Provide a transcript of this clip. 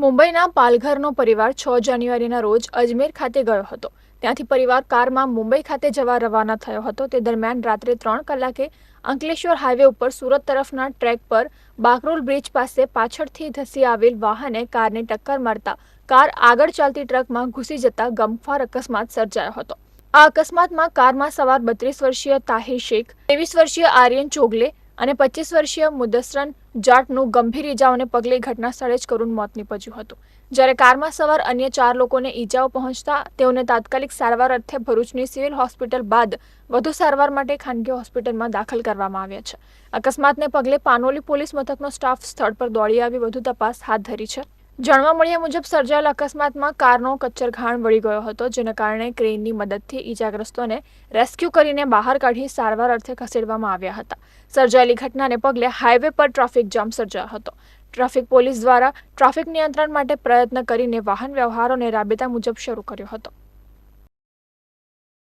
મુંબઈના પાલઘરનો પરિવાર છ જાન્યુઆરીના રોજ અજમેર ખાતે ગયો હતો. ત્યાંથી પરિવાર કારમાં મુંબઈ ખાતે જવા રવાના થયો હતો. તે દરમિયાન રાત્રે ત્રણ કલાકે અંકલેશ્વર હાઈવે ઉપર સુરત તરફના ટ્રેક પર બાકરોલ બ્રિજ પાસે પાછળથી ધસી આવેલ વાહને કારને ટક્કર મારતા કાર આગળ ચાલતી ટ્રકમાં ઘૂસી જતા ગમખ્વાર અકસ્માત સર્જાયો હતો. આ અકસ્માતમાં કારમાં સવાર બત્રીસ વર્ષીય તાહિર શેખ, ત્રેવીસ વર્ષીય આર્યન ચોગલે અને પચીસ વર્ષીય મુદસરન જાટનું ગંભીર ઇજાઓને પગલે ઘટના સ્થળે જ કરુણ મોત નીપજ્યું હતું. જ્યારે કારમાં સવાર અન્ય ચાર લોકોને ઈજાઓ પહોંચતા તેઓને તાત્કાલિક સારવાર અર્થે ભરૂચની સિવિલ હોસ્પિટલ બાદ વધુ સારવાર માટે ખાનગી હોસ્પિટલમાં દાખલ કરવામાં આવ્યા છે. અકસ્માતને પગલે પાનોલી પોલીસ મથકનો સ્ટાફ સ્થળ પર દોડી આવી વધુ તપાસ હાથ ધરી છે. જાણવા મળ્યા મુજબ સર્જાયેલ અકસ્માતમાં કારનો કચ્ચરઘાણ વળી ગયો હતો, જેના કારણે ક્રેનની મદદથી ઈજાગ્રસ્તોને રેસ્ક્યુ કરીને બહાર કાઢી સારવાર અર્થે ખસેડવામાં આવ્યા હતા. સર્જાયેલી ઘટનાને પગલે હાઈવે પર ટ્રાફિક જામ સર્જાયો હતો. ટ્રાફિક પોલીસ દ્વારા ટ્રાફિક નિયંત્રણ માટે પ્રયત્ન કરીને વાહન વ્યવહારોને રાબેતા મુજબ શરૂ કર્યો હતો.